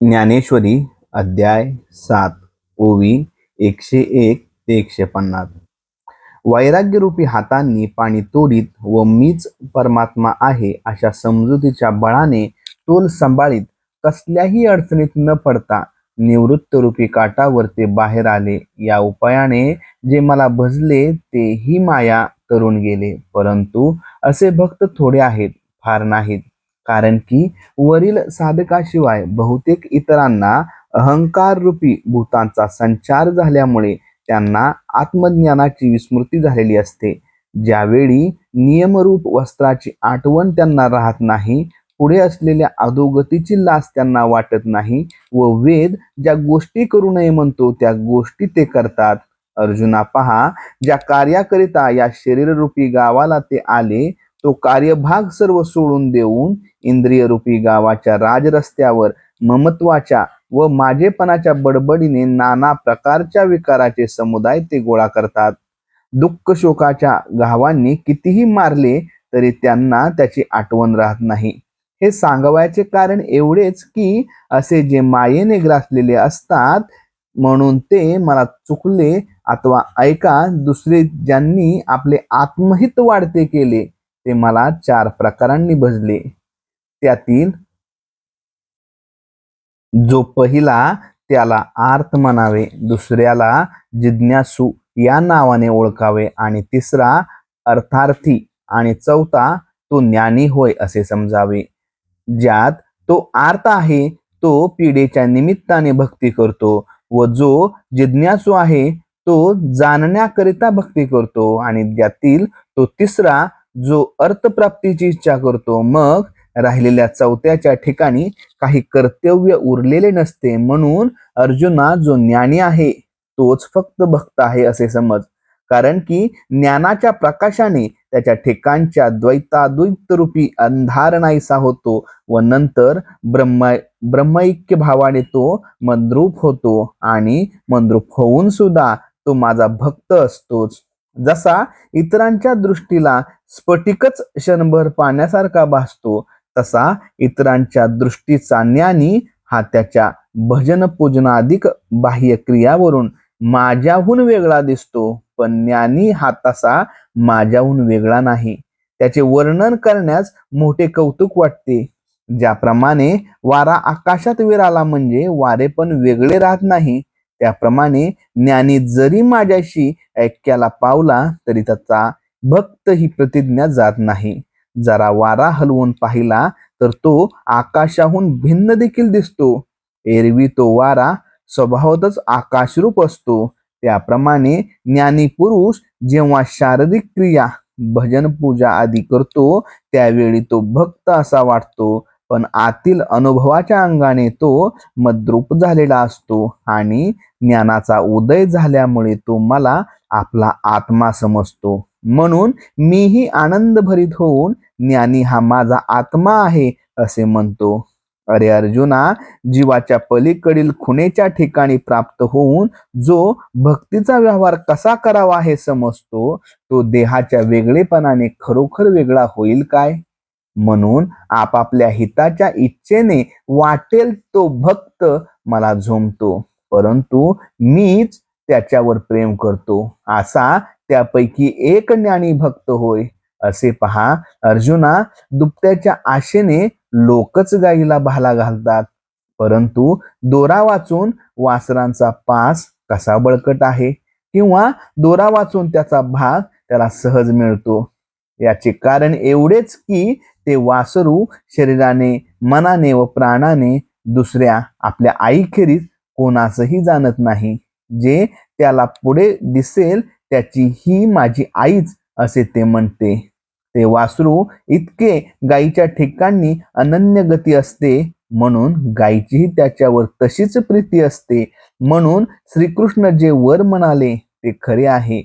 ज्ञानेश्वरी अध्याय सात ओवी एकशे एक ते एकशे पन्नास. वैराग्यरूपी हातांनी पाणी तोडीत व मीच परमात्मा आहे अशा समजुतीच्या बळाने तोल सांभाळीत कसल्याही अडचणीत न पडता निवृत्तरूपी काठावर ते बाहेर आले. या उपायाने जे मला भजले तेही माया करून गेले. परंतु असे भक्त थोडे आहेत फार नाहीत. कारण की वरील साधकाशिवाय बहुतेक इतरांना अहंकार रूपी भूतांचा संचार झाल्यामुळे त्यांना आत्मज्ञानाची विस्मृती झालेली असते. ज्यावेळी नियमरूप वस्त्राची आठवण त्यांना राहत नाही पुढे असलेल्या अधोगतीची लाच त्यांना वाटत नाही व वेद ज्या गोष्टी करू नये म्हणतो त्या गोष्टी ते करतात. अर्जुना पहा ज्या कार्याकरिता या शरीररूपी गावाला ते आले तो कार्यभाग सर्व सोडून देऊन इंद्रियरूपी गावाच्या राजरस्त्यावर ममत्वाच्या व माझेपणाच्या बडबडीने नाना प्रकारच्या विकाराचे समुदाय ते गोळा करतात. दुःख शोकाच्या गावांनी कितीही मारले तरी त्यांना त्याची आठवण राहत नाही. हे सांगवायचे कारण एवढेच की असे जे मायेने ग्रासलेले असतात म्हणून ते मला चुकले. अथवा ऐका दुसरे ज्यांनी आपले आत्महित वाढते केले ते मला चार प्रकारांनी भजले. त्यातील जो पहिला त्याला आर्त म्हणावे. दुसऱ्याला जिज्ञासू या नावाने ओळखावे. आणि तिसरा अर्थार्थी. आणि चौथा तो ज्ञानी होय असे समजावे. ज्यात तो आर्त आहे तो पिढेच्या निमित्ताने भक्ती करतो. व जो जिज्ञासू आहे तो जाणण्याकरिता भक्ती करतो. आणि ज्यातील तो तिसरा जो अर्थप्राप्तीची इच्छा करतो मग राहिलेल्या चौथ्याच्या ठिकाणी काही कर्तव्य उरलेले नसते. म्हणून अर्जुना जो ज्ञानी आहे तोच फक्त भक्त आहे असे समज. कारण की ज्ञानाच्या प्रकाशाने त्याच्या ठिकाणच्या द्वैताद्वैत रूपी अंधार नाहीसा होतो व नंतर ब्रह्म ब्रह्मैक्य भावाने तो मंद्रूप होतो आणि मंद्रूप होऊन सुद्धा तो माझा भक्त असतोच. जसा इतरांच्या दृष्टीला स्फटिकच क्षणभर पाण्यासारखा भासतो तसा इतरांच्या दृष्टीचा ज्ञानी हा त्याच्या भजन पूजनाधिक बाह्य क्रियावरून माझ्याहून वेगळा दिसतो. पण ज्ञानी हा तसा माझ्याहून वेगळा नाही. त्याचे वर्णन करण्यास मोठे कौतुक वाटते. ज्याप्रमाणे वारा आकाशात विराला म्हणजे वारे पण वेगळे राहत नाही त्याप्रमाणे ज्ञानी जरी माझ्याशी ऐक्याला पावला तरी त्याचा भक्त ही प्रतिज्ञा जात नाही. जरा वारा हलवून पाहिला तर तो आकाशाहून भिन्न देखील दिसतो. एरवी तो वारा स्वभावतच आकाशरूप असतो. त्याप्रमाणे ज्ञानी पुरुष जेव्हा शारीरिक क्रिया भजन पूजा आदी करतो त्यावेळी तो भक्त असा वाटतो. पण आतील अनुभवाच्या अंगाने तो मद्रूप झालेला असतो आणि ज्ञानाचा उदय झाल्यामुळे तो मला आपला आत्मा समजतो. म्हणून मीही आनंद भरीत होऊन ज्ञानी हा माझा आत्मा आहे असे म्हणतो. अरे अर्जुना जीवाच्या पलीकडील खुणेच्या ठिकाणी प्राप्त होऊन जो भक्तीचा व्यवहार कसा करावा हे समजतो तो देहाच्या वेगळेपणाने खरोखर वेगळा होईल काय? म्हणून आपापल्या हिताच्या इच्छेने वाटेल तो भक्त मला झोमतो परंतु मीच त्याच्यावर प्रेम करतो. असा त्यापैकी एक ज्ञानी भक्त होय. असे पहा अर्जुना दुपत्याच्या आशेने लोकच गाईला भाला घालतात. परंतु दोरा वाचून वासरांचा पास कसा बळकट आहे? किंवा दोरा वाचून त्याचा भाग त्याला सहज मिळतो? याचे कारण एवढेच की ते वासरू शरीराने मनाने व प्राणाने दुसऱ्या आपल्या आईखेरीज कोणासही जाणत नाही. जे त्याला पुढे दिसेल त्याची ही माझी आईच असे ते म्हणते. ते वासरू इतके गायीच्या ठिकाणी अनन्य गती असते म्हणून गायीचीही त्याच्यावर तशीच प्रीती असते. म्हणून श्रीकृष्ण जे वर म्हणाले ते खरे आहे.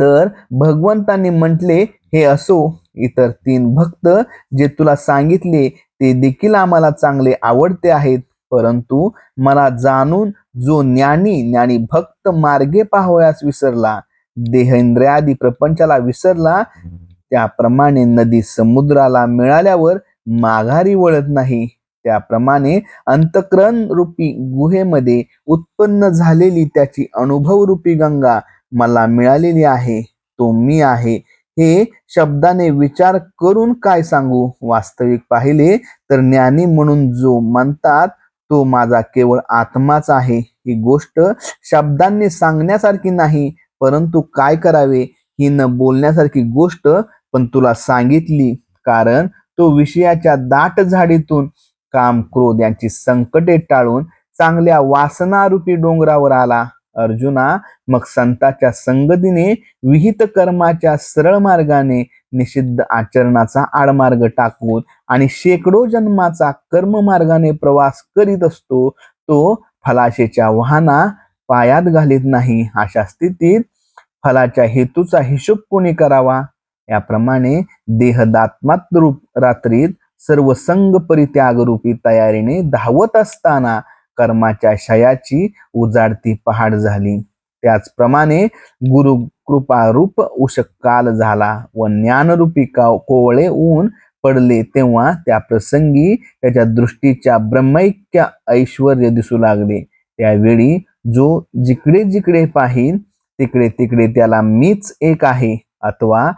तर भगवंतांनी म्हटले हे असो. इतर तीन भक्त जे तुला सांगितले ते देखील आम्हाला चांगले आवडते आहेत. परंतु मला जाणून जो ज्ञानी ज्ञानी भक्त मार्गे पाहावयास विसरला देहेंद्र्यादी प्रपंचाला विसरला त्याप्रमाणे नदी समुद्राला मिळाल्यावर माघारी वळत नाही. त्याप्रमाणे अंतकरण रूपी गुहेमध्ये उत्पन्न झालेली त्याची अनुभव रूपी गंगा मला मिळालेली आहे. तो मी आहे. हे शब्दाने विचार करून काय सांगू? वास्तविक पाहिले तर ज्ञानी म्हणून जो म्हणतात तो माझा केवळ आत्माच आहे. ही गोष्ट शब्दांनी सांगण्यासारखी नाही परंतु काय करावे? ही न बोलण्यासारखी गोष्ट पण तुला सांगितली. कारण तो विषयाच्या दाट झाडीतून काम क्रोध यांची संकटे टाळून चांगल्या वासनारूपी डोंगरावर आला. अर्जुना मग संताच्या संगतीने विहित कर्माच्या सरळ मार्गाने निषिद्ध आचरणाचा आडमार्ग टाकून आणि शेकडो जन्माचा कर्म मार्गाने प्रवास करीत असतो तो फलाशेच्या वाहना पायात घालीत नाही. अशा स्थितीत फलाच्या हेतूचा हिशोब कोणी करावा? याप्रमाणे देहदात्मात रूप रात्रीत सर्व संग परित्याग रूपी तयारीने धावत असताना कर्माच्या शयाची उजाडती पहाड झाली. त्याचप्रमाणे गुरु कृपारूप उषकाल झाला व ज्ञानरूपी का कोवळे ऊन पडले तेव्हा त्या प्रसंगी त्याच्या दृष्टीच्या ब्रह्मैक्य ऐश्वर दिसू लागले. त्यावेळी जो जिकडे जिकडे पाहिल तिकडे तिकडे त्याला मीच एक आहे अथवा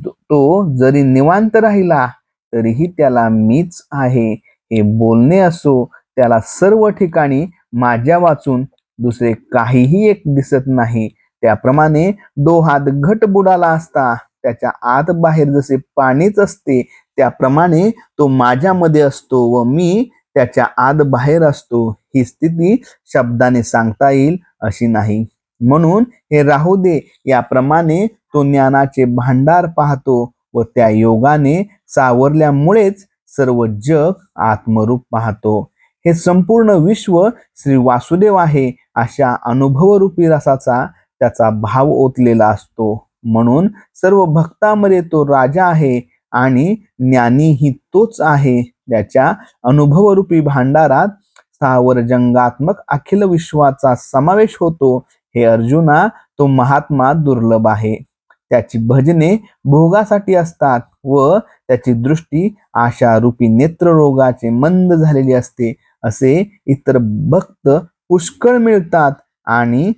तो जरी निवांत राहिला तरीही त्याला मीच आहे. हे बोलणे असो त्याला सर्व ठिकाणी माझ्या वाचून दुसरे काहीही एक दिसत नाही. त्याप्रमाणे डोहात घट बुडाला असता त्याच्या आत बाहेर जसे पाणीच असते त्याप्रमाणे तो माझ्यामध्ये असतो व मी त्याच्या आत बाहेर असतो. ही स्थिती शब्दाने सांगता येईल अशी नाही. म्हणून हे राहू दे याप्रमाणे तो ज्ञानाचे भांडार पाहतो व त्या योगाने सावरल्यामुळेच सर्व जग आत्मरूप पाहतो. हे संपूर्ण विश्व श्री वासुदेव आहे अशा अनुभवरूपी रसाचा त्याचा भाव ओतलेला असतो. म्हणून सर्व भक्तांमध्ये तो राजा आहे आणि ज्ञानी ही तोच आहे. त्याच्या अनुभवरूपी भांडारात सावर जंगात्मक अखिल विश्वाचा समावेश होतो. हे अर्जुना तो महात्मा दुर्लभ आहे. त्याची भजने भोगासाठी असतात व त्याची दृष्टी आशारूपी नेत्ररोगाचे मंद झालेली असते. असे इतर भक्त पुष्कळ मिळतात आणि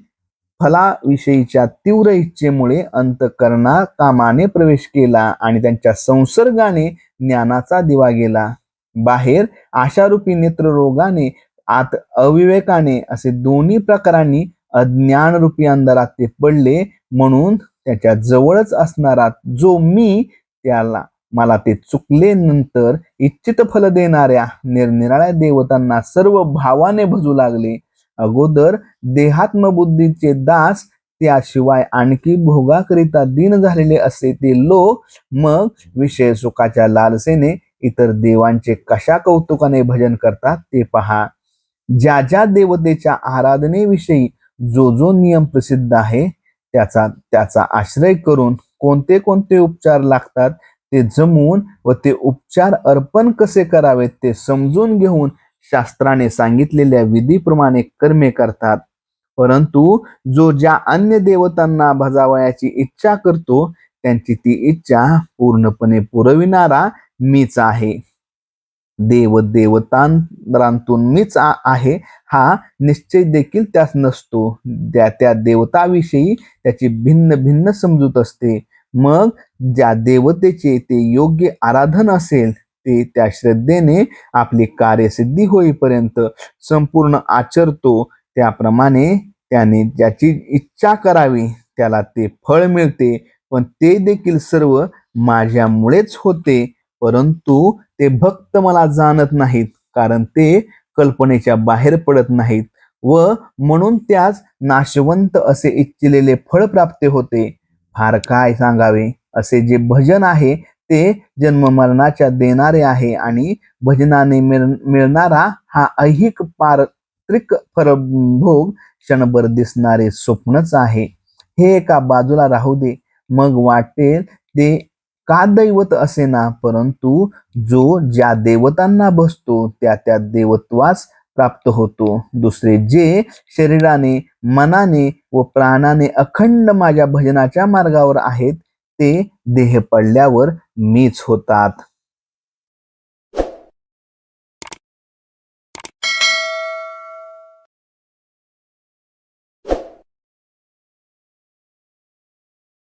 फलाविषयीच्या तीव्र इच्छेमुळे अंतकरणा कामाने प्रवेश केला आणि त्यांच्या संसर्गाने ज्ञानाचा दिवा गेला. बाहेर आशारूपी नेत्ररोगाने आत अविवेकाने असे दोन्ही प्रकारांनी अज्ञानरूपी अंधारात ते पडले म्हणून त्याच्या जवळच असणारा जो मी त्याला मला ते चुकले नंतर इच्छित फल देणाऱ्या निरनिराळ्या देवतांना सर्व भावाने भजू लागले. अगोदर देहात्मबुद्धीचे दास त्याशिवाय आणखी भोगाकरिता दिन झालेले असे ते लोक मग विषय सुखाच्या लालसेने इतर देवांचे कशा कौतुकाने भजन करतात ते पहा. ज्या ज्या देवतेच्या आराधनेविषयी जो जो नियम प्रसिद्ध आहे त्याचा त्याचा आश्रय करून कोणते कोणते उपचार लागतात ते जमवून व ते उपचार अर्पण कसे करावेत ते समजून घेऊन शास्त्राने सांगितलेल्या विधीप्रमाणे कर्मे करतात. परंतु जो ज्या अन्य देवतांना भजावयाची इच्छा करतो त्यांची ती इच्छा पूर्णपणे पुरविणारा मीच आहे. देव देवतांतून मीच आहे हा निश्चय देखील त्यास नसतो. त्या त्या देवताविषयी त्याची भिन्न भिन्न समजूत असते. मग ज्या देवतेचे ते योग्य आराधन असेल ते त्या श्रद्धेने आपली कार्यसिद्धी होईपर्यंत संपूर्ण आचरतो. त्याप्रमाणे त्याने ज्याची इच्छा करावी त्याला ते फळ मिळते. पण ते देखील सर्व माझ्यामुळेच होते परंतु ते भक्त मला जाणत नाहीत कारण ते कल्पनेच्या बाहेर पडत नाहीत व म्हणून त्यास नाशवंत असे इच्छिलेले फळ प्राप्त होते. फार काय सांगावे? असे जे भजन आहे ते जन्ममरणाच्या देणारे आहे आणि भजनाने मिळ- मिळणारा हा ऐहिक पारत्रिक परभोग क्षणभर दिसणारे स्वप्नच आहे. हे एका बाजूला राहू दे मग वाटेल ते का दैवत असे ना परंतु जो ज्या देवतांना बसतो त्या त्या देवत्वास प्राप्त होतो. दुसरे जे शरीराने मनाने व प्राणाने अखंड माझ्या भजनाच्या मार्गावर आहेत ते देह पडल्यावर मीच होतात.